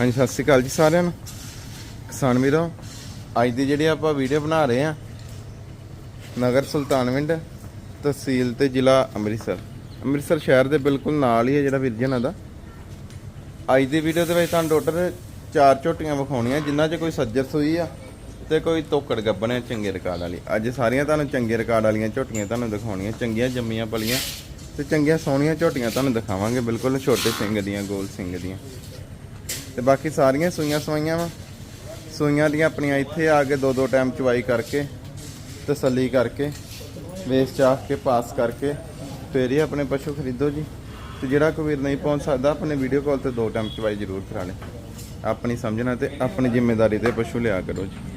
ਹਾਂਜੀ, ਸਤਿ ਸ਼੍ਰੀ ਅਕਾਲ ਜੀ ਸਾਰਿਆਂ ਨੂੰ। ਕਿਸਾਨ ਵੀਰੋ, ਅੱਜ ਦੀ ਜਿਹੜੀ ਆਪਾਂ ਵੀਡੀਓ ਬਣਾ ਰਹੇ ਆ ਨਗਰ ਸੁਲਤਾਨਵਿੰਡ ਤਹਿਸੀਲ ਤੇ ਜ਼ਿਲ੍ਹਾ ਅੰਮ੍ਰਿਤਸਰ। ਅੰਮ੍ਰਿਤਸਰ ਸ਼ਹਿਰ ਦੇ ਬਿਲਕੁਲ ਨਾਲ ਹੀ ਹੈ ਜਿਹੜਾ ਵਿਰਜਨ ਜੀ ਦਾ। ਅੱਜ ਦੀ ਵੀਡੀਓ ਦੇ ਵਿੱਚ ਤੁਹਾਨੂੰ ਟੋਟਲ ਚਾਰ ਝੋਟੀਆਂ ਵਿਖਾਉਣੀਆਂ, ਜਿਨ੍ਹਾਂ 'ਚ ਕੋਈ ਸੱਜਰ ਸੂਈ ਆ ਤੇ ਕੋਈ ਤੋਕੜ ਗੱਬਣ ਹੈ ਚੰਗੇ ਰਿਕਾਰਡ ਵਾਲੀ। ਅੱਜ ਸਾਰੀਆਂ ਤੁਹਾਨੂੰ ਚੰਗੇ ਰਿਕਾਰਡ ਵਾਲੀਆਂ ਝੋਟੀਆਂ ਤੁਹਾਨੂੰ ਦਿਖਾਉਣੀਆਂ, ਚੰਗੀਆਂ ਜੰਮੀਆਂ ਪਲੀਆਂ ਤੇ ਚੰਗੀਆਂ ਸੋਹਣੀਆਂ ਝੋਟੀਆਂ ਤੁਹਾਨੂੰ ਦਿਖਾਵਾਂਗੇ, ਬਿਲਕੁਲ ਛੋਟੇ ਸਿੰਘ ਦੀਆਂ, ਗੋਲ ਸਿੰਘ ਦੀਆਂ। ਤੇ ਬਾਕੀ ਸਾਰੀਆਂ ਸੂਈਆਂ ਸਵਾਈਆਂ ਵਾ। ਸੂਈਆਂ ਦੀਆਂ ਆਪਣੀਆਂ ਇੱਥੇ ਆ ਕੇ ਦੋ ਦੋ ਟਾਈਮ ਚਵਾਈ ਕਰਕੇ ਤਸੱਲੀ ਕਰਕੇ ਵੇਚ ਚਾਖ ਕੇ ਪਾਸ ਕਰਕੇ ਫੇਰ ਹੀ ਆਪਣੇ ਪਸ਼ੂ ਖਰੀਦੋ ਜੀ। ਤੇ ਜਿਹੜਾ ਕੋਈ ਵੀਰ ਨਹੀਂ ਪਹੁੰਚ ਸਕਦਾ ਆਪਣੇ ਵੀਡੀਓ ਕਾਲ ਤੇ ਦੋ ਟਾਈਮ ਚਵਾਈ ਜ਼ਰੂਰ ਕਰਾ ਲੇ। ਆਪਣੀ ਸਮਝਣਾ ਤੇ ਆਪਣੀ ਜ਼ਿੰਮੇਵਾਰੀ ਤੇ ਪਸ਼ੂ ਲਿਆ ਕਰੋ ਜੀ।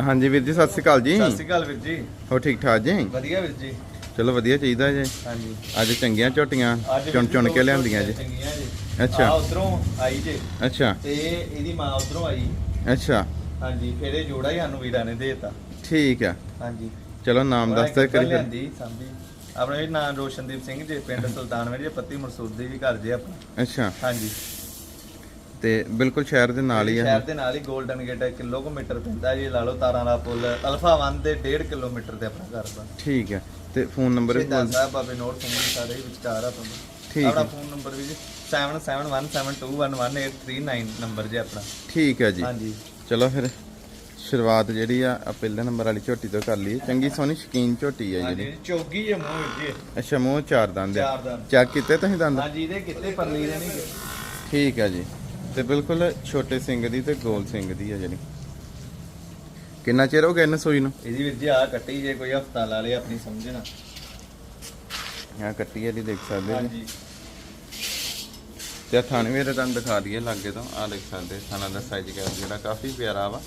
ਹਾਂਜੀ ਵੀਰ ਜੀ ਸਤਿ ਸ਼੍ਰੀ ਅਕਾਲ ਜੀ। ਸਤਿ ਸ਼੍ਰੀ ਅਕਾਲ ਵੀਰ ਜੀ। ਹੋ ਠੀਕ ਠਾਕ ਜੀ? ਵਧੀਆ ਵੀਰ ਜੀ। ਚਲੋ ਵਧੀਆ ਚਾਹੀਦਾ ਜੀ। ਹਾਂਜੀ। ਅੱਜ ਚੰਗੀਆਂ ਝੋਟੀਆਂ ਚੁਣ ਚੁਣ ਕੇ ਲਿਆਂਦੀਆਂ ਜੀ। ਚੰਗੀਆਂ ਜੀ। ਅੱਛਾ। ਆ ਉਧਰੋਂ ਆਈ ਜੇ। ਅੱਛਾ। ਤੇ ਇਹਦੀ ਮਾਂ ਉਧਰੋਂ ਆਈ। ਅੱਛਾ। ਹਾਂਜੀ ਫਿਰ ਇਹ ਜੋੜਾ ਹੀ ਸਾਨੂੰ ਵੀਰਾਂ ਨੇ ਦੇਤਾ। ਠੀਕ ਆ। ਹਾਂਜੀ। ਚਲੋ ਨਾਮ ਦੱਸ ਦਿਓ ਕਰੀ ਲਿਆਂਦੀ ਸਾਂਭੀ ਆਪਣਾ ਇਹ ਨਾਮ ਰੋਸ਼ਨਦੀਪ ਸਿੰਘ ਜੀ ਪਿੰਡ ਸੁਲਤਾਨਵੇਂ ਜੀ ਪੱਤੀ ਮਰਸੂਦ ਦੀ ਵੀ ਘਰ ਜੇ ਆਪਣਾ। ਅੱਛਾ। ਹਾਂਜੀ। ਤੇ ਬਿਲਕੁਲ ਸ਼ਹਿਰ ਦੇ ਨਾਲ ਹੀ ਆ। ਸ਼ਹਿਰ ਦੇ ਨਾਲ ਹੀ 골ਡਨ ਗੇਟ ਕਿਲੋਮੀਟਰ ਪੈਂਦਾ ਜੀ ਲਾ ਲਓ ਤਾਰਾਂ ਦਾ ਪੁੱਲ ਅਲਫਾ 1 ਦੇ 1.5 ਕਿਲੋਮੀਟਰ ਤੇ ਆਪਣਾ ਘਰ ਬਣ। ਠੀਕ ਹੈ। ਤੇ ਫੋਨ ਨੰਬਰ ਵੀ ਬੋਲ ਸਾਹਿਬ ਬਾਬੇ ਨੋਟ ਸਿੰਘ ਸਾਰੇ ਵਿਚਕਾਰ ਆ ਤੁਹਾਨੂੰ ਠੀਕ ਆਪਣਾ ਹੈ। ਫੋਨ ਨੰਬਰ ਵੀ ਜੀ 7717211839 ਨੰਬਰ ਜੀ ਆਪਣਾ। ਠੀਕ ਹੈ ਜੀ। ਹਾਂਜੀ। ਚਲੋ ਫਿਰ ਸ਼ੁਰੂਆਤ ਜਿਹੜੀ ਆ ਆ ਪਹਿਲੇ ਨੰਬਰ ਵਾਲੀ ਝੋਟੀ ਤੋਂ ਕਰ ਲਈਏ। ਚੰਗੀ ਸੋਹਣੀ ਸ਼ਕੀਨ ਝੋਟੀ ਹੈ ਜਿਹੜੀ ਹਾਂਜੀ ਚੌਗੀ ਹੈ ਮੂੰਹ ਜੀ। ਅੱਛਾ ਮੂੰਹ ਚਾਰ ਦੰਦ ਆ। ਚਾਰ ਦੰਦ। ਚੈੱਕ ਕੀਤੇ ਤੁਸੀਂ ਦੰਦ? ਹਾਂਜੀ ਇਹਦੇ ਕਿਤੇ ਪਰਲੀ ਦੇ ਨਹੀਂ। ਠੀਕ ਹੈ ਜੀ। ਤੇ ਬਿਲਕੁਲ ਛੋਟੇ ਸਿੰਘ ਦੀ ਤੇ ਗੋਲ ਸਿੰਘ ਦੀ ਹੈ ਜਿਹੜੀ। ਕਿੰਨਾ ਚਿਰ ਹੋ ਗਿਆ ਇਹਨੂੰ ਸੂਈ ਨੂੰ? ਇਹਦੀ ਜੀ ਆ ਕੱਟੀ ਜੇ ਕੋਈ ਹਫਤਾ ਲਾ ਲੇ ਆਪਣੀ ਸਮਝਣਾ ਆ ਕੱਟੀ ਇਹਦੀ ਦੇਖ ਸਕਦੇ ਜੀ। ਹਾਂਜੀ। ਤੇ ਥਾਣੇ ਵੀ ਤੁਹਾਨੂੰ ਦਿਖਾ ਦਈਏ ਲਾਗੇ ਤੋਂ। ਆ ਦੇਖ ਸਕਦੇ ਥਾਣਾ ਦਾ ਸਾਈਜ਼ ਜਿਹੜਾ ਕਾਫੀ ਪਿਆਰਾ ਵਾ।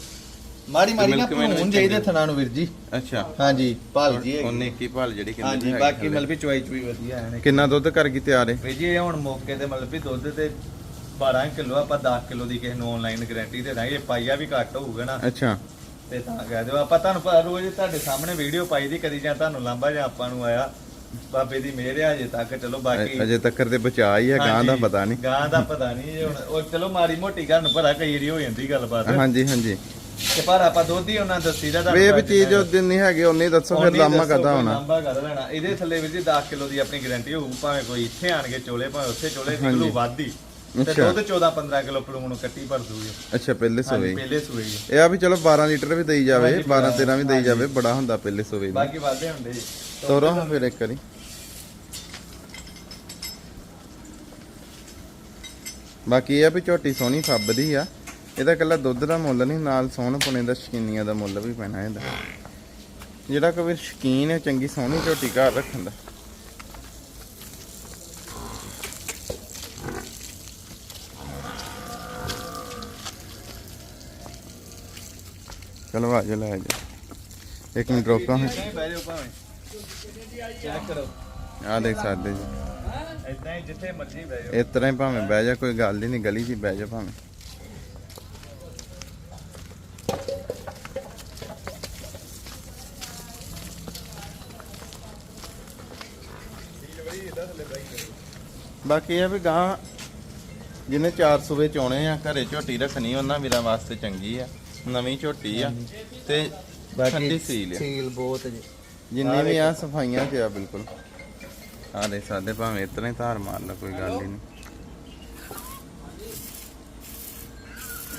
ਮਾੜੀ ਮਾੜੀ ਨਾ ਭੂਨ ਜਾਈਦੇ। ਥਣਾ ਨੂੰ ਵੀਰ ਜੀ। ਅੱਛਾ। ਹਾਂਜੀ ਭਾਲ ਜੀ। ਉਹਨੇ ਕੀ ਭਾਲ ਜਿਹੜੀ ਕਹਿੰਦੇ ਹਾਂਜੀ ਬਾਕੀ। ਮਤਲਬ ਵੀ ਚੁਆਈ ਚੁਈ ਵਧੀਆ ਹੈ ਨੇ। ਕਿੰਨਾ ਦੁੱਧ ਕਰ ਗਈ ਤਿਆਰ ਹੈ ਵੀਰ ਜੀ ਇਹ ਹੁਣ ਮੌਕੇ ਤੇ ਮਤਲਬ ਵੀ ਦੁੱਧ ਤੇ 12 ਕਿਲੋ ਆਪਾਂ 10 ਕਿਲੋ ਦੀ ਕਿਸੇ ਨੂੰ ਆਨਲਾਈਨ ਗਾਰੰਟੀ ਦੇ ਦਾਂਗੇ। ਪਾਈਆ ਵੀ ਘੱਟ ਹੋਊਗਾ ਨਾ। ਅੱਛਾ। ਤੇ ਤਾਂ ਕਹਿ ਦਿਓ ਆਪਾਂ ਤੁਹਾਨੂੰ ਰੋਜ਼ ਤੁਹਾਡੇ ਸਾਹਮਣੇ ਵੀਡੀਓ ਪਾਈ ਦੀ ਕਦੀ ਜਾਂ ਤੁਹਾਨੂੰ ਲਾਂਭਾ ਜਾਂ ਆਪਾਂ ਨੂੰ ਆਇਆ। ਬਾਬੇ ਦੀ ਮਿਹਰ ਹੈ ਅਜੇ ਤੱਕ ਚਲੋ ਬਾਕੀ ਅਜੇ ਤੱਕ ਦੇ ਬਚਾ ਹੀ ਹੈ ਗਾਂ ਦਾ ਪਤਾ ਨਹੀਂ। ਗਾਂ ਦਾ ਪਤਾ ਨਹੀਂ ਜੇ ਹੁਣ ਉਹ ਚਲੋ ਮਾੜੀ ਮੋਟੀ ਗੱਲ ਨੂੰ ਭਰਾ ਕਈ ਵਾਰੀ ਹੋ ਜਾਂਦੀ ਗੱਲਬਾਤ। ਹਾਂਜੀ ਹਾਂਜੀ। ਤੇ ਪਰ ਆਪਾਂ ਦੁੱਧ ਹੀ ਉਹਨਾਂ ਦੱਸੀ ਦਾ ਵੇ ਵੀ ਚੀਜ਼ ਉਹ ਦਿਨ ਨਹੀਂ ਹੈਗੇ ਉਹਨੇ ਦੱਸੋ ਫਿਰ ਲਾਮਾ ਕਦਾ ਹੋਣਾ। ਲਾਂਭਾ ਕਰ ਲੈਣਾ। ਇਹਦੇ ਥੱਲੇ ਵੀ ਜੀ 10 ਕਿਲੋ ਦੀ ਆਪਣੀ ਗਾਰੰਟੀ ਹੋਊ ਭਾਵੇਂ ਕੋਈ ਇੱਥੇ ਆਣ ਕੇ ਚੋਲੇ ਭਾਵੇਂ ਉੱਥੇ ਚੋਲੇ। ਨਿਕਲੂ ਵਾਧੀ ਤੇ। ਦੁੱਧ 14 15 ਕਿਲੋ ਪਲੂਣ ਨੂੰ ਕੱਟੀ ਭਰ ਦੂਗੇ ਅੱਛਾ ਪਹਿਲੇ ਸੋਵੇ ਪਹਿਲੇ ਜੀ ਇਹ ਆ ਵੀ ਚਲੋ 12 ਲੀਟਰ ਵੀ ਦੇਈ ਜਾਵੇ ਹਾਂਜੀ, 12 13 ਵੀ ਦੇਈ। ਜਾਵੇ ਬੜਾ ਹੁੰਦਾ ਪਹਿਲੇ ਸੋਵੇ ਦੀ ਬਾਕੀ ਵਾਧੇ ਹੁੰਦੇ ਜੀ। ਤੋਰੋ ਹਾਂ ਫਿਰ ਇੱਕ ਵਾਰੀ। ਬਾਕੀ ਇਹ ਆ ਵੀ ਝੋਟੀ ਸੋਹਣੀ ਫੱਬਦੀ ਆ। ਇਹਦਾ ਕੱਲਾ ਦੁੱਧ ਦਾ ਮੁੱਲ ਨਹੀਂ, ਨਾਲ ਸੋਹਣ ਪੁਣੇ ਦਾ ਸ਼ਕੀਨੀਆਂ ਦਾ ਮੁੱਲ ਵੀ ਪੈਣਾ ਇਹਦਾ। ਜਿਹੜਾ ਕੋਈ ਸ਼ਕੀਨ ਹੈ ਚੰਗੀ ਸੋਹਣੀ ਝੋਟੀ ਘਰ ਰੱਖਣ ਦਾ। ਚਲੋ ਆ ਜਾ, ਲੈ ਜਾ। ਇੱਕ ਮਿੰਟ ਰੋਕਾਂ। ਹਾਂ ਚੈੱਕ ਕਰੋ। ਆ ਦੇਖ ਸਕਦੇ ਜੀ। ਇਦਾਂ ਹੀ ਜਿੱਥੇ ਮਰਜ਼ੀ ਬਹਿ ਜਾਓ। ਇਸ ਤਰ੍ਹਾਂ ਹੀ ਭਾਵੇਂ ਬਹਿ ਜਾ ਕੋਈ ਗੱਲ ਹੀ ਨਹੀਂ ਗਲੀ 'ਚ ਹੀ ਬਹਿ ਜਾ ਭਾਵੇਂ। ਬਾਕੀ ਇਹ ਆ ਵੀ ਗਾਂ ਜਿਹਨੇ ਚਾਰ ਸੂਬੇ ਚੋਣੇ ਆ ਘਰੇ ਝੋਟੀ ਰੱਖਣੀ ਉਹਨਾਂ ਵੀਰਾਂ ਵਾਸਤੇ ਚੰਗੀ ਆ। ਨਵੀਂ ਝੋਟੀ ਆ ਤੇ ਠੰਡੀ ਸੀਲ ਆ। ਸੀਲ ਬਹੁਤ ਜੀ। ਜਿੰਨੀ ਵੀ ਆ ਸਫਾਈਆਂ ਚ ਆ ਬਿਲਕੁਲ। ਆ ਦੇ ਸਾਡੇ ਭਾਵੇਂ ਇਤਨਾ ਧਾਰ ਮਾਰ ਲਾ ਕੋਈ ਗੱਲ ਹੀ ਨਹੀਂ।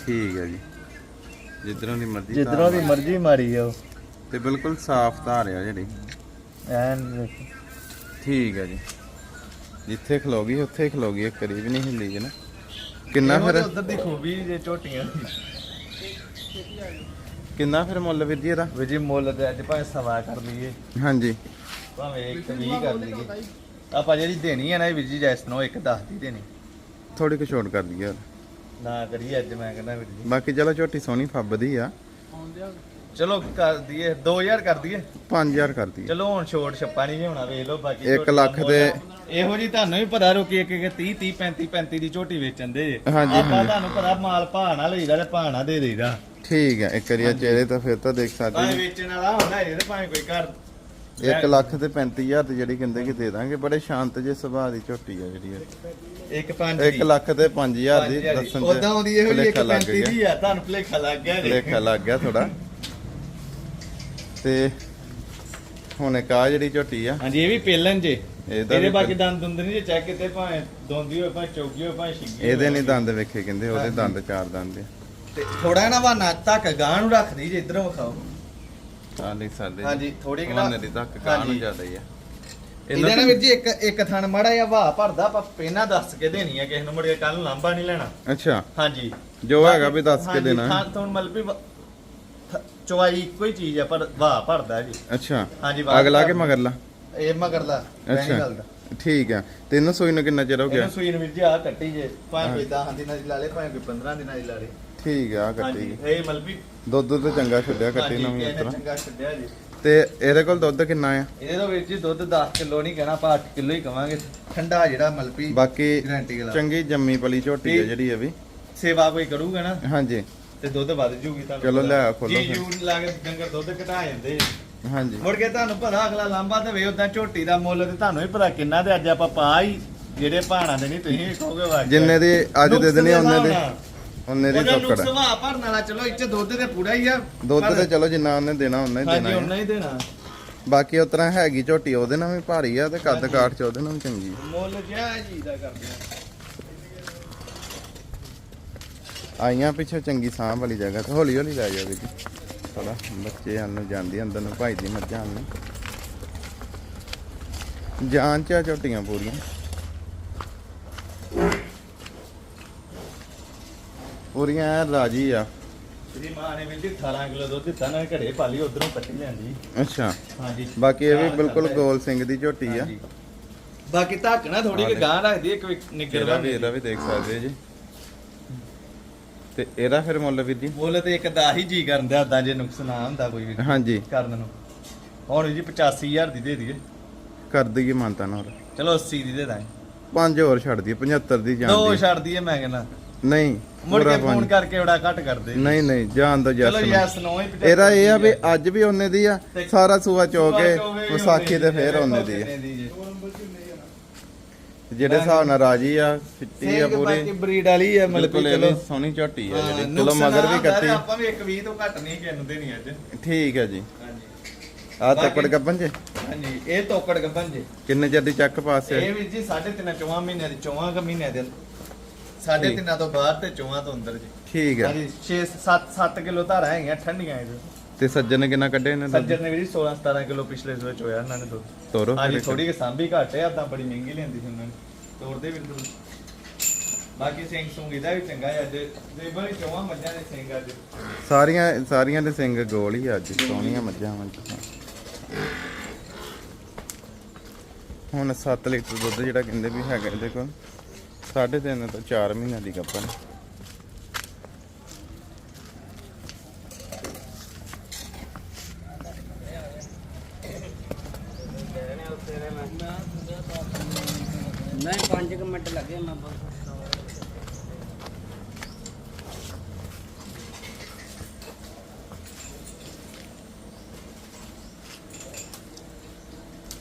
ਠੀਕ ਹੈ ਜੀ। ਜਿੱਧਰੋਂ ਦੀ ਮਰਜ਼ੀ ਧਾਰ ਜਿੱਧਰੋਂ ਦੀ ਮਾਰ। ਮਰਜ਼ੀ ਮਾਰੀ ਜਾਓ। ਤੇ ਬਿਲਕੁਲ ਸਾਫ਼ ਧਾਰ ਆ ਜਿਹੜੀ। ਐਨ ਠੀਕ ਹੈ ਜੀ। ਜਿੱਥੇ ਖਲੋਗੀ ਉੱਥੇ ਖਲੋਗੀ ਕਰੀਬ ਨਹੀਂ ਹਿੱਲੀ ਜੀ ਨਾ। ਕਿੰਨਾ ਫਿਰ? ਉਧਰ ਦੀ ਖੂਬੀ ਜੇ ਝੋਟੀਆਂ ਕਿੰਨਾ ਫਿਰ ਮੁੱਲ ਵੀਰ ਜੀ ਇਹਦਾ? ਵੀ ਜੀ ਮੁੱਲ ਤੇ ਅੱਜ ਭਾਵੇਂ ਸਵਾ ਕਰ ਲਈਏ। ਹਾਂਜੀ। ਭਾਵੇਂ ਇੱਕ 20 ਕਰ ਲਈਏ। ਆਪਾਂ ਜਿਹੜੀ ਦੇਣੀ ਹੈ ਨਾ ਇਹ ਵੀਰ ਜੀ ਜੈਸ ਨੂੰ ਇੱਕ 10 ਦੀ ਦੇਣੀ। ਥੋੜੀ ਕੁ ਛੋਟ ਕਰ ਦਈਏ। ਨਾ ਕਰੀਏ ਅੱਜ ਮੈਂ ਕਹਿੰਦਾ ਵੀਰ ਜੀ। ਬਾਕੀ ਚਲੋ ਝੋਟੀ ਸੋਹਣੀ ਫੱਬਦੀ ਆ। ਚਲੋ ਕਰ ਦਈਏ 2000 ਕਰ ਦਈਏ? 5000 ਕਰ ਦਈਏ। ਚਲੋ ਹੁਣ ਛੋਟ ਛੱਪਾ ਨਹੀਂ ਹੋਣਾ ਵੇਖ ਲਓ ਬਾਕੀ ਇੱਕ ਝੋਟੀ ਲੱਖ ਦਾ ਇਹੋ ਜੀ ਤੁਹਾਨੂੰ ਵੀ ਪਤਾ ਰੋਕੀ ਇੱਕ ਇੱਕ 30 30 35 35 ਦੀ ਝੋਟੀ ਵੇਚਣ ਦੇ। ਜੇ। ਹਾਂਜੀ, ਆਪਾਂ ਹਾਂਜੀ। ਤੁਹਾਨੂੰ ਪਤਾ ਮਾਲ ਨਾਲ ਲਈਦਾ ਤੇ ਨਾਲ ਦੇ ਦੇਈਦਾ। ਠੀਕ ਹੈ ਇੱਕ ਵਾਰੀਆ ਚਿਹਰੇ ਤਾਂ ਫਿਰ ਤਾਂ ਦੇਖ ਸਕਦੇ ਭਾਵੇਂ ਜੀ। ਵੇਚਣ ਵਾਲਾ ਹੁੰਦਾ ਇਹ ਤੇ ਭਾਵੇਂ ਕੋਈ ਘਰ। 1 ਲੱਖ ਤੇ 35000 ਦੀ ਜਿਹੜੀ ਕਹਿੰਦੇ ਕਿ ਦੇ ਦਾਂਗੇ ਬੜੇ ਸ਼ਾਂਤ ਜੇ ਸੁਭਾਅ ਦੀ ਝੋਟੀ ਆ ਜਿਹੜੀ ਇਹ। ਇੱਕ ਪੰਜ 1 ਲੱਖ ਤੇ 5000 ਦੀ ਦੱਸਣ ਉਦਾਂ ਆਉਂਦੀ ਇਹੋ ਜਿਹੀ ਇੱਕ ਭੁਲੇਖਾ ਲੱਗ 35 ਗਿਆ। ਦੀ ਆ ਤੁਹਾਨੂੰ ਭੁਲੇਖਾ ਲੱਗ ਗਿਆ ਜੀ। ਲੇਖਾ ਲੱਗ ਗਿਆ ਥੋੜਾ ਤੇ ਹੁਣ ਇੱਕ ਆ ਜਿਹੜੀ ਝੋਟੀ ਆ। ਹਾਂਜੀ ਇਹ ਵੀ ਪੇਲਨ ਜੇ। ਇਹਦਾ ਇਹਦੇ ਵੀ ਬਾਕੀ ਦੰਦ ਦੁੰਦ ਨਹੀਂ ਜੇ ਚੈੱਕ ਕੀਤੇ ਭਾਵੇਂ ਦੋਂਦੀ ਹੋਵੇ ਭਾਵੇਂ ਚੌਗੀ ਹੋਵੇ ਭਾਵੇਂ ਛਿੱਗੀ ਇਹਦੇ ਨਹੀਂ ਦੰਦ ਵੇਖੇ ਕਹਿੰਦੇ ਉਹਦੇ ਦੰਦ ਚਾਰ ਦੰਦ ਆ। ਤੇ ਥੋੜਾ ਨਾ ਵਾ ਤੱਕ ਗਾਂ ਨੂੰ ਰੱਖਦੀ ਜੇ ਇਧਰੋਂ ਵਿਖਾਓ। ਆ ਲਈ ਸਾਡੇ। ਹਾਂਜੀ, ਥੋੜੀ ਕੁ ਨਾ- ਨਾ ਦੀ ਤੱਕ ਕਾਹ ਨੂੰ ਹਾਂਜੀ। ਜ਼ਿਆਦਾ ਹੀ ਆ। ਇਹਦੇ ਨਾਲ ਵੀਰ ਜੀ ਇੱਕ ਇੱਕ ਥਣ ਮੜਾ ਜਾਂ ਵਾਹ ਭਰਦਾ ਆਪਾਂ ਪਹਿਲਾਂ ਦੱਸ ਕੇ ਦੇਣੀ ਆ ਕਿਸੇ ਨੂੰ ਮੁੜ ਕੇ ਕੱਲ ਨੂੰ ਲਾਂਭਾ ਨਹੀਂ ਲੈਣਾ। ਅੱਛਾ। ਹਾਂਜੀ। ਜੋ ਹੈਗਾ ਵੀ ਦੱਸ ਕੇ ਹਾਂਜੀ, ਦੇਣਾ। ਥਣ ਤੋਂ ਮਤਲਬ ਵੀ ਵ- ਚਵਾਈ ਇੱਕੋ ਹੀ ਚੀਜ਼ ਆ ਪਰ ਵਾਹ ਭਰਦਾ ਜੀ। ਅੱਛਾ। ਹਾਂਜੀ ਵਾਹ ਅਗਲਾ ਕੇ। ਮਗਰਲਾ? ਇਹ ਮਗਰਲਾ ਦਾ ਅੱਛਾ ਠੀਕ ਆ। ਤਿੰਨ ਸੂਈ ਨੂੰ ਕਿੰਨਾ ਚਿਰ ਹੋ ਗਿਆ? ਇਹਨੂੰ ਸੂਈ ਨੂੰ ਵੀਰ ਜੀ ਆ ਕੱਟੀ ਜੇ ਭਾਵੇਂ ਕੋਈ 10 ਦਿਨਾਂ ਦੀ ਲਾ ਲੇ ਭਾਵੇਂ ਕੋਈ 15 ਦਿਨਾਂ ਦੀ ਲਾ ਲੇ। ਠੀਕ ਆ ਹਾਂਜੀ ਕੱਟੀ ਇਹ ਮਤਲਬ ਵੀ ਦੁੱਧ ਤੇ ਚੰਗਾ ਛੱਡਿਆ ਕੱਟੀ ਹਾਂਜੀ, ਨਵੀਂ ਨੇ ਉਤਰਾ ਚੰਗਾ ਛੱਡਿਆ ਜੀ। ਤੇ ਇਹਦੇ ਕੋਲ ਦੁੱਧ ਕਿੰਨਾ ਆ? ਇਹਦੇ ਤੋਂ ਵੀਰ ਜੀ ਦੁੱਧ 10 ਕਿਲੋ ਨਹੀਂ ਕਹਿਣਾ ਆਪਾਂ 8 ਕਿਲੋ ਹੀ ਕਵਾਂਗੇ। ਠੰਡਾ ਜਿਹੜਾ ਮਲਪੀ ਬਾਕੀ ਗਾਰੰਟੀ ਵਾਲਾ। ਚੰਗੀ ਜੰਮੀ ਪਲੀ ਝੋਟੀ ਆ। ਜਿਹੜੀ ਇਹ ਵੀ। ਸੇਵਾ ਕੋਈ ਕਰੂਗਾ ਨਾ? ਹਾਂਜੀ। ਤੇ ਦੁੱਧ ਵੱਧ ਜੂਗੀ ਤੁਹਾਨੂੰ ਚਲੋ। ਲੈ ਖੋਲੋ ਜੀ ਫਿਰ। ਲਾ ਕੇ ਡੰਗਰ ਦੁੱਧ ਘਟਾ ਜਾਂਦੇ ਹਾਂਜੀ। ਮੁੜ ਕੇ ਤੁਹਾਨੂੰ ਪਤਾ ਅਗਲਾ ਲਾਂਬਾ ਤੇ ਵੇ ਉਦਾਂ ਝੋਟੀ ਦਾ ਮੁੱਲ ਤੇ ਤੁਹਾਨੂੰ ਵੀ ਪਤਾ ਕਿੰਨਾ ਤੇ ਅੱਜ ਆਪਾਂ ਪਾ ਹੀ ਜਿਹੜੇ ਭਾਣਾ ਦੇ ਨਹੀਂ ਤੁਸੀਂ ਵੀ ਕਹੋਗੇ ਵਾਹ ਜਿੰਨੇ ਦੀ ਅੱਜ ਦੇ ਦਿਨੇ ਉਹਨੇ ਦੇ ਉਹਨੇ ਦੀ ਨੁਕਸ ਚੋਕੜ ਵਾ ਭਰਨ ਵਾਲਾ ਚਲੋ ਇੱਥੇ ਦੁੱਧ ਤੇ ਪੂਰਾ ਹੀ ਆ। ਦੁੱਧ ਤੇ ਚਲੋ ਜਿੰਨਾ ਉਹਨੇ ਦੇਣਾ ਉਹਨੇ ਹੀ ਹਾਂਜੀ ਦੇਣਾ ਉਹਨਾਂ ਹੀ ਦੇਣਾ। ਆ। ਬਾਕੀ ਉਸ ਤਰ੍ਹਾਂ ਹੈਗੀ ਝੋਟੀ ਉਹਦੇ ਨਾਲ ਵੀ ਭਾਰੀ ਆ ਤੇ ਕੱਦ ਕਾਠ ਚ ਉਹਦੇ ਨਾਲ ਵੀ ਚੰਗੀ ਆ। ਮੁੱਲ ਜਿਆ ਜੀ ਦਾ ਕਰਦੇ ਆ ਆਈਆਂ ਪਿੱਛੇ ਚੰਗੀ ਸਾਂਭ ਵਾਲੀ ਜਗ੍ਹਾ ਤੇ ਹੌਲੀ ਹੌਲੀ ਲੈ ਜਾ। ਵੀ ਥੋੜਾ ਬੱਚੇ ਹਨ ਨੂੰ ਜਾਂਦੀ ਅੰਦਰ ਨੂੰ ਭਾਈ ਦੀ ਮੱਝਾਂ ਹਨ ਜਾਨ ਚ ਝੋਟੀਆਂ ਪੂਰੀਆਂ। ਪੂਰੀਆਂ ਰਾਜੀ ਆ। ਤੇਰੀ ਮਾਂ ਨੇ ਵੀ 18 ਕਿਲੋ ਦੁੱਧ ਦਿੱਤਾ ਨਾ ਘਰੇ ਪਾਲੀ ਉਧਰੋਂ ਕੱਟੀ ਲਿਆਂਦੀ। ਅੱਛਾ। ਹਾਂਜੀ। ਬਾਕੀ ਇਹ ਵੀ ਬਿਲਕੁਲ ਗੋਲ ਸਿੰਘ ਦੀ ਝੋਟੀ ਆ। ਬਾਕੀ ਧਾਕਣਾ ਥੋੜੀ ਕਿ ਗਾਂ ਰੱਖਦੀ ਇੱਕ ਨਿੱਗਰ ਵੀ ਇਹਦਾ ਵੀ ਦੇਖ ਸਕਦੇ ਜੀ। ਤੇ ਇਹਦਾ ਫਿਰ ਮੁੱਲ ਵੀਰ ਜੀ ਮੁੱਲ ਤੇ ਇੱਕ ਦਾ ਹੀ ਜੀ ਕਰਨ ਉਦਾਂ ਜੇ ਨੁਕਸ ਨਾ ਹੁੰਦਾ ਕੋਈ ਵੀ ਹਾਂਜੀ। ਕਰਨ ਨੂੰ। ਹੁਣ ਜੀ 85000 ਦੀ ਦੇ ਦਈਏ। ਕਰ ਦਈਏ ਮਾਨਤਾ ਨਾਲ। ਚਲੋ 80 ਦੀ ਦੇ ਦਾਂਗੇ। ਪੰਜ ਹੋਰ ਛੱਡ ਦਈਏ 75 ਦੀ ਦੋ ਜਾਂਦੀ ਛੱਡ ਦਈਏ ਮੈਂ ਕਹਿੰਦਾ। ਨਹੀਂ ਮੁੜ ਪੂਰਾ ਕੇ ਫੋਨ ਪੰਜ। ਕਰਕੇ ਬੜਾ ਘੱਟ ਕਰਦੇ ਨਹੀਂ ਨਹੀਂ ਜਾਣ ਦੋ ਚਲੋ ਜੈਸ ਯੈਸ ਨੋ ਹੀ ਇਹਦਾ ਇਹ ਆ ਵੀ ਅੱਜ ਵੀ ਉਹਨੇ ਦੀ ਆ ਸਾਰਾ ਸੂਆ ਚੋ ਕੇ ਵਿਸਾਖੀ ਤੇ ਫੇਰ ਉਹਨੇ ਦੀ ਆ। ਦੀ। ਜਿਹੜੇ ਹਿਸਾਬ ਨਾਲ ਰਾਜੀ ਆ ਫਿੱਟੀ ਆ ਪੂਰੀ। ਬਰੀਡ ਵਾਲੀ ਆ ਮਤਲਬ ਬਿਲਕੁਲ ਇਹ ਚਲੋ। ਸੋਹਣੀ ਝੋਟੀ ਆ ਜਿਹੜੀ। ਚਲੋ ਮਗਰ ਵੀ ਕੱਟੀ ਆਪਾਂ ਵੀ ਇੱਕ 20 ਤੋਂ ਘੱਟ ਨਹੀਂ ਕਿੰਨ ਦੇਣੀ ਅੱਜ। ਠੀਕ ਹੈ ਜੀ। ਆ ਤੱਕੜ ਗੱਬਨ ਜੇ? ਹਾਂਜੀ ਇਹ ਤੋਕੜ ਗੱਬਨ ਜੀ। ਕਿੰਨੇ ਚਿਰ ਦੀ ਚੱਕ ਪਾਸ ਇਹ ਹੈ ਵੀ ਜੀ 3.5 ਚੌਵਾਂ ਮਹੀਨਿਆਂ ਦੀ ਚੌਵਾਂ ਕ ਮਹੀਨਿਆਂ ਦੇ ਸਾਢੇ ਠੀਕ। ਤਿੰਨਾਂ ਤੋਂ ਬਾਅਦ ਤੇ ਚੌਵਾਂ ਤੋਂ ਅੰਦਰ ਜੀ। ਠੀਕ ਹੈ ਹਾਂਜੀ 6 7 7 ਕਿਲੋ ਧਾਰਾਂ ਹੈਗੀਆਂ ਠੰਡੀਆਂ ਇਹਦੇ ਤੇ। ਸੱਜਣ ਨੇ ਕਿੰਨਾ ਕੱਢੇ ਇਹਨੇ ਦੁੱਧ? ਸੱਜਰ ਨੇ ਵੀ 16 17 ਕਿਲੋ ਪਿਛਲੇ ਸਵੇਰ ਚ ਹੋਇਆ ਇਹਨਾਂ ਨੇ ਦੁੱਧ। ਤੋਰੋ ਹਾਂਜੀ ਥੋੜੀ ਕਿ ਸਾਂਭੀ ਘੱਟ ਹੈ ਆਦਾ ਬੜੀ ਮਹਿੰਗੀ ਲੈਂਦੀ ਸੀ ਉਹਨਾਂ ਨੇ। ਤੋੜਦੇ ਵੀ ਬਾਕੀ ਸਿੰਘ ਸੁੰਗ ਇਹਦਾ ਵੀ ਚੰਗਾ ਹੈ ਅੱਜ। ਦੇ ਬੜੀ ਚੌਵਾਂ ਮੱਝਾਂ ਦੇ ਸਿੰਘ ਅੱਜ। ਸਾਰੀਆਂ ਸਾਰੀਆਂ ਦੇ ਸਿੰਘ ਗੋਲ ਹੀ ਅੱਜ, ਸੋਹਣੀਆਂ ਮੱਝਾਂ ਵਾਂ। ਹੁਣ 7 ਲੀਟਰ ਦੁੱਧ ਜਿਹੜਾ ਕਹਿੰਦੇ ਵੀ ਹੈਗਾ ਇਹਦੇ ਕੋਲ 3.5 ਤੋਂ 4 ਮਹੀਨਿਆਂ ਦੀ ਗੱਪਨ ਨਹੀਂ 5 ਮਿੰਟ ਲੱਗੇ ਮੈਂ ਬਸ।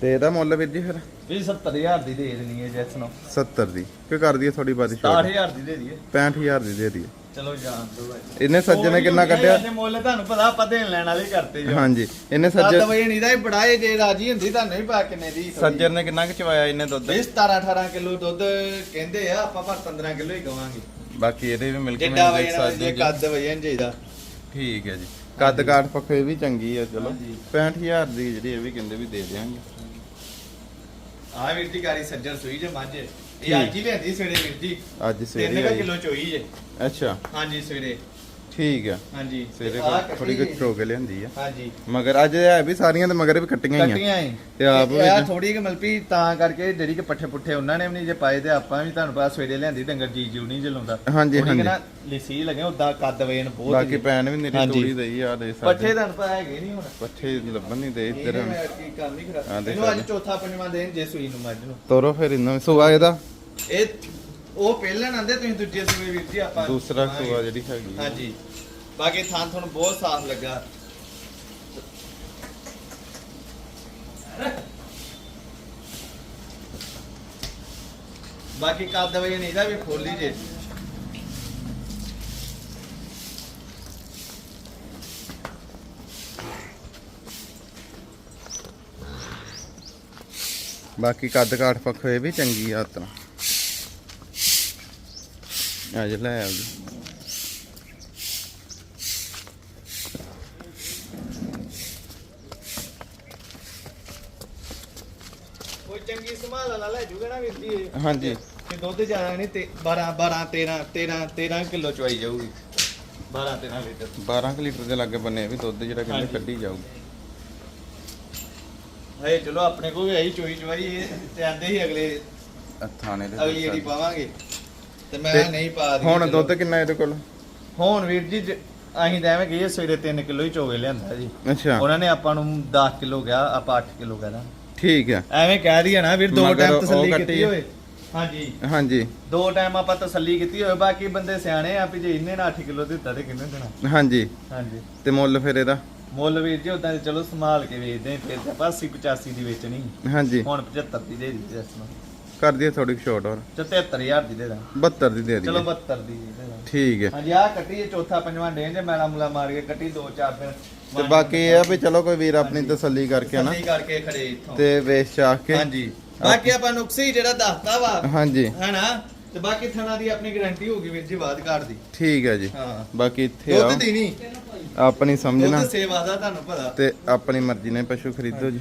ਤੇ ਇਹਦਾ ਮੁੱਲ ਵੀਰ ਜੀ ਫਿਰ? ਵੀ 70000 ਦੀ ਦੇ ਦੇਣੀ ਹੈ ਜੈਸ ਨੂੰ। 70 ਦੀ। ਕਿ ਕਰ ਦਈਏ ਥੋੜੀ ਬਾਦੀ ਛੋਟ? 60000 ਦੀ ਦੇ ਦਈਏ। 65000 ਦੀ ਦੇ ਦਈਏ। ਚਲੋ ਜਾਣ ਦੋ ਭਾਈ। ਇਹਨੇ ਸੱਜਣ ਨੇ ਕਿੰਨਾ ਕੱਢਿਆ? ਜੇ ਮੁੱਲ ਤੁਹਾਨੂੰ ਪਤਾ ਆਪਾਂ ਦੇਣ ਲੈਣ ਵਾਲੇ ਕਰਤੇ ਜੋ ਹਾਂਜੀ ਇਹਨੇ ਸੱਜਣ ਵਜੇ ਨਹੀਂ ਦਾ ਹੀ ਬੜਾਏ ਜੇ ਰਾਜੀ ਹੁੰਦੀ ਤੁਹਾਨੂੰ ਹੀ ਪਾ ਕਿੰਨੇ ਦੀ ਸੱਜਣ ਨੇ ਕਿੰਨਾ ਕੁ ਚਵਾਇਆ ਇਹਨੇ ਦੁੱਧ? ਵੀ 17 18 ਕਿਲੋ ਦੁੱਧ ਕਹਿੰਦੇ ਆ ਆਪਾਂ ਪਰ 15 ਕਿਲੋ ਹੀ ਕਵਾਂਗੇ। ਬਾਕੀ ਇਹਦੇ ਵੀ ਮਿਲ ਕੇ ਜਿੱਡਾ ਦੇਖ ਸਕਦੇ ਜੇ ਜੀ। ਕੱਦ ਵਜਣ ਚਾਹੀਦਾ ਠੀਕ ਹੈ ਜੀ। ਕੱਦ ਕਾਠ ਪੱਖੋਂ ਇਹ ਵੀ ਚੰਗੀ ਆ ਚਲੋ। ਹਾਂਜੀ। 65000 ਦੀ ਜਿਹੜੀ ਇਹ ਵੀ ਕਹਿੰਦੇ ਵੀ ਦੇ ਦਿਆਂਗੇ। ਆ ਵੀਰ ਜੀ ਗਾੜੀ ਸੱਜਣ ਸੂਈ ਜੇ ਮੱਝ। ਇਹ ਠੀਕ। ਅੱਜ ਹੀ ਲਿਆਂਦੀ ਸਵੇਰੇ ਵੀਰ ਜੀ। ਅੱਜ 3 ਸਵੇਰੇ ਆਈ। ਕਿਲੋ ਚੋਈ ਜੇ। ਅੱਛਾ। ਹਾਂਜੀ ਸਵੇਰੇ। ਠੀਕ ਆ। ਹਾਂਜੀ। ਸਵੇਰੇ ਆਹ ਕੱਟੀ ਥੋੜੀ ਕੁ। ਚੋ ਕੇ ਲਿਆਂਦੀ ਆ। ਹਾਂਜੀ। ਮਗਰ ਅੱਜ ਇਹ ਹੈ ਵੀ ਸਾਰੀਆਂ ਦੇ ਮਗਰ ਵੀ ਕੱਟੀਆਂ ਹੀ ਆ। ਕੱਟੀਆਂ ਏ ਤੇ ਆਪ ਵਿੱਚ- ਥੋੜੀ ਕਿ ਮਲਪੀ ਤਾਂ ਕਰਕੇ ਜਿਹੜੀ ਕਿ ਪੱਠੇ ਪੁੱਠੇ ਉਹਨਾਂ ਨੇ ਵੀ ਨਹੀਂ ਜੇ ਪਾਏ ਤੇ ਆਪਾਂ ਵੀ ਤੁਹਾਨੂੰ ਪਤਾ ਸਵੇਰੇ ਲਿਆਂਦੀ ਡੰਗਰ ਜੀ ਜੂ ਨਹੀਂ ਜਲਾਉਂਦਾ। ਹਾਂਜੀ, ਹਾਂਜੀ। ਨਾ ਲਿਸੀ ਲਗੇ ਉਦਾਂ ਕੱਦ ਵੇਨ ਬਹੁਤ ਬਾਕੀ ਜੀ। ਪੈਨ ਵੀ ਨੇਰੀ ਹਾਂਜੀ। ਤੋੜੀ ਦਈ ਆ ਦੇ ਪੱਠੇ ਸਾਡੇ ਤੁਹਾਨੂੰ ਪਤਾ ਹੈਗੇ ਨਹੀਂ ਹੁਣ। ਪੱਠੇ ਲੱਭਣ ਨਹੀਂ ਦੇ ਇੱਧਰ ਇਹਨੇ ਮੈਂ ਕੀ ਕੰਮ ਹੀ ਹਾਂ, ਖਰਾਬ ਦੇਖ ਇਹਨੂੰ ਅੱਜ ਸਕਦੇ। ਚੌਥਾ ਪੰਜਵਾਂ ਦਿਨ ਜੇ ਸੂਈ ਨੂੰ ਮੱਝ ਨੂੰ। ਤੋਰੋ ਫਿਰ ਇਹਨਾਂ। ਸੁਆ ਇਹਦਾ? ਇਹ ਉਹ ਪਹਿਲਾਂ ਆਂਦੇ ਤੁਸੀਂ ਦੂਜੇ ਸੂਏ ਵੀਰ ਜੀ ਆਪਾਂ ਦੂਸਰਾ। ਸੁਆ ਜਿਹੜੀ ਹੈਗੀ ਆ। ਹਾਂਜੀ ਬਾਕੀ ਥਾਂ ਤੁਹਾਨੂੰ ਬਹੁਤ ਸਾਫ਼ ਲੱਗਾ ਬਾਕੀ ਕੱਦ ਵਜੇ ਨਹੀਂ ਦਾ ਵੀ ਖੋਲੀ ਜੇ ਬਾਕੀ ਕੱਦ ਕਾਠ ਪੱਖੋਂ ਇਹ ਵੀ ਚੰਗੀ ਆ ਲੈ ਆ ਜੀ ਕੋਈ ਚੰਗੀ ਸੰਭਾਲ ਵਾਲਾ ਲੈ ਜੂਗਾ ਨਾ ਵੀਰ ਜੀ। ਇਹ। ਹਾਂਜੀ। ਤੇ ਦੁੱਧ ਜ਼ਿਆਦਾ ਨਹੀਂ ਤੇ 12 12 13 13 13 ਕਿਲੋ ਚਵਾਈ ਜਾਊਗੀ। 12 13 ਲੀਟਰ। 12 ਕੁ ਲੀਟਰ ਦੇ ਲਾਗੇ ਬੰਨੇ ਵੀ ਦੁੱਧ ਜਿਹੜਾ ਕਹਿੰਦੇ। ਕੱਢੀ ਜਾਊਗੀ। ਹਏ ਚਲੋ ਆਪਣੇ ਕੋਲ ਵੀ ਆਈ ਚੋਈ ਚਵਾਈ ਇਹ ਤੇ ਆਂਦੇ ਹੀ ਅਗਲੇ ਥਾਣੇ ਦੇ ਅਗਲੀ ਜਿਹੜੀ ਪਾਵਾਂਗੇ। ਤੇ ਮੈਂ ਨਹੀਂ ਪਾ ਦੀ ਹੁਣ ਦੁੱਧ ਕਿੰਨਾ ਇਹਦੇ ਕੋਲ? ਹੁਣ ਵੀਰ ਜੀ ਅਸੀਂ ਤਾਂ ਐਵੇਂ ਕਹੀਏ ਸਵੇਰੇ 3 ਕਿਲੋ ਹੀ ਚੋਵੇ ਲਿਆਂਦਾ ਜੀ। ਅੱਛਾ। ਉਹਨਾਂ ਨੇ ਆਪਾਂ ਨੂੰ 10 ਕਿਲੋ ਕਿਹਾ ਆਪਾਂ 8 ਕਿਲੋ ਕਹਿਦਾ ਠੀਕ ਆ। ਐਵੇਂ ਕਹਿ ਦਈਏ ਨਾ ਵੀਰ ਦੋ ਟਾਈਮ ਤਸੱਲੀ ਕੀਤੀ ਹੋਏ ਹਾਂਜੀ। ਹਾਂਜੀ। ਦੋ ਟਾਈਮ ਆਪਾਂ ਤਸੱਲੀ ਕੀਤੀ ਹੋਏ ਬਾਕੀ ਬੰਦੇ ਸਿਆਣੇ ਆ ਵੀ ਜੇ ਇਹਨੇ ਨਾ 8 ਕਿਲੋ ਦਿੱਤਾ ਤੇ ਕਿੰਨੇ ਦੇਣਾ। ਹਾਂਜੀ। ਹਾਂਜੀ। ਤੇ ਮੁੱਲ ਫਿਰ ਇਹਦਾ? ਮੁੱਲ ਵੀਰ ਜੀ ਉਦਾਂ ਚਲੋ ਸੰਭਾਲ ਕੇ ਵੇਚਦੇ ਫਿਰ ਤੇ ਆਪਾਂ 80 85 ਦੀ ਵੇਚਣੀ। ਹਾਂਜੀ। ਹੁਣ 75 ਦੀ ਦੇ ਦਿੱਤੀ ਇਸ ਨੂੰ ਕਰ ਦਈਏ ਥੋੜੀ ਛੋਟ ਹੋਰ 73000 ਦੀ ਦੇ ਦਾਂ 72 ਦੀ ਦੇ ਚਲੋ ਦਈਏ 72 ਦੀ ਦੇ ਦਾਂ ਠੀਕ ਹੈ। ਹਾਂਜੀ ਆ ਕੱਟੀ ਇਹ ਚੌਥਾ ਪੰਜਵਾਂ ਡੇ ਜੇ ਮੈਲਾ ਮੁਲਾ ਮਾਰ ਕੇ ਕੱਟੀ ਦੋ ਚਾਰ ਦਿਨ। ਤੇ ਬਾਕੀ ਇਹ ਆ ਵੀ ਚਲੋ ਕੋਈ ਵੀਰ ਆਪਣੀ। ਤਸੱਲੀ ਕਰਕੇ ਨਾ ਤਸੱਲੀ ਕਰਕੇ ਖੜੇ ਇੱਥੋਂ। ਤੇ ਵੇਚ ਚਾਹ ਕੇ। ਹਾਂਜੀ। ਬਾਕੀ ਆਪਾਂ ਨੁਕਸੀ ਜਿਹੜਾ ਦੱਸਤਾ ਵਾ ਹਾਂਜੀ। ਹੈਨਾ ਤੇ ਬਾਕੀ ਥਣਾ ਦੀ ਆਪਣੀ ਗਾਰੰਟੀ ਹੋਊਗੀ ਵੀਰ ਜੀ ਬਾਅਦ ਘਾਟ ਦੀ। ਠੀਕ ਹੈ ਜੀ। ਹਾਂ। ਬਾਕੀ ਇੱਥੇ ਆਓ। ਦੁੱਧ ਦੀ ਨਹੀਂ ਆਪਣੀ ਸਮਝਣਾ ਦੁੱਧ ਸੇਵਾ ਦਾ ਤੁਹਾਨੂੰ ਪਤਾ ਤੇ ਆਪਣੀ ਮਰਜ਼ੀ ਨਾਲ ਪਸ਼ੂ ਖਰੀਦੋ ਜੀ।